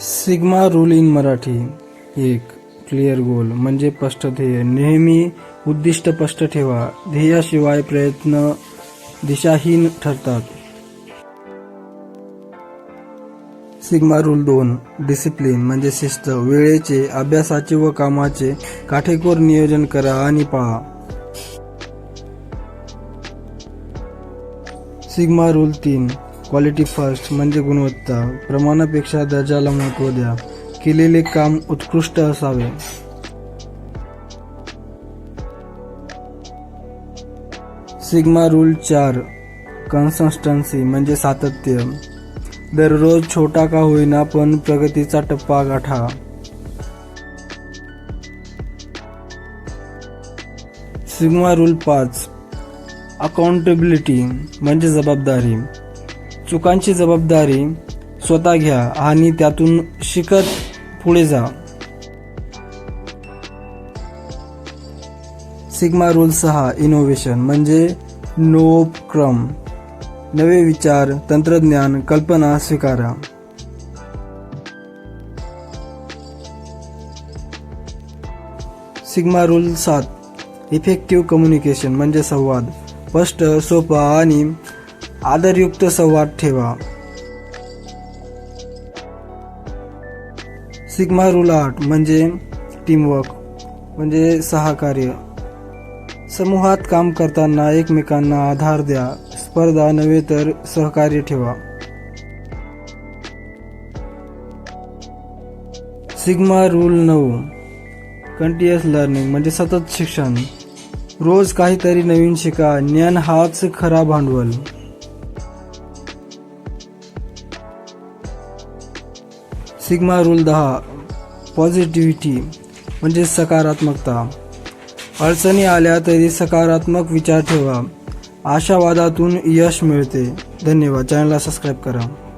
Sigma rule in Marathi एक clear गोल म्हणजे स्पष्ट ध्येय. नेहमी उद्दिष्ट स्पष्ट ठेवा. ध्येयाशिवाय प्रयत्न दिशाहीन ठरतात. सिग्मा रूल दोन डिसिप्लिन म्हणजे शिस्त. वेळेचे अभ्यासाचे व कामाचे काटेकोर नियोजन करा आणि पहा. सिग्मा रूल तीन क्वालिटी फर्स्ट म्हणजे गुणवत्ता. प्रमाणापेक्षा दर्जाला महत्त्व द्या. केलेले काम उत्कृष्ट असावे. सिग्मा रूल चार कन्सिस्टन्सी म्हणजे सातत्य. दररोज छोटा का होईना पण प्रगतीचा टप्पा गाठा. सिग्मा रूल पाच अकाउंटेबिलिटी म्हणजे जबाबदारी. चुकांची जबाबदारी स्वतः घ्या आणि त्यातून शिकत पुढे जा. सिग्मा रूल सहा इनोव्हेशन म्हणजे नोपक्रम नवे विचार तंत्रज्ञान कल्पना स्वीकारा. सिग्मा रूल सात इफेक्टिव्ह कम्युनिकेशन म्हणजे संवाद. स्पष्ट सोपा आणि आदरयुक्त संवाद ठेवा. सिग्मा रूल आठ म्हणजे टीमवर्क म्हणजे सहकार्य. समूहात काम करताना एकमेकांना आधार द्या स्पर्धा नव्हे तर सहकार्य ठेवा. सिग्मा रूल नऊ कंटिन्युअस लर्निंग म्हणजे सतत शिक्षण. रोज काहीतरी नवीन शिका ज्ञान हाच खरा भांडवल. सिग्मा रूल दहा पॉझिटिव्हिटी म्हणजे सकारात्मकता. अडचणी आल्या तरी सकारात्मक विचार ठेवा. आशावादातून यश मिळते. धन्यवाद. चॅनलला सबस्क्राईब करा.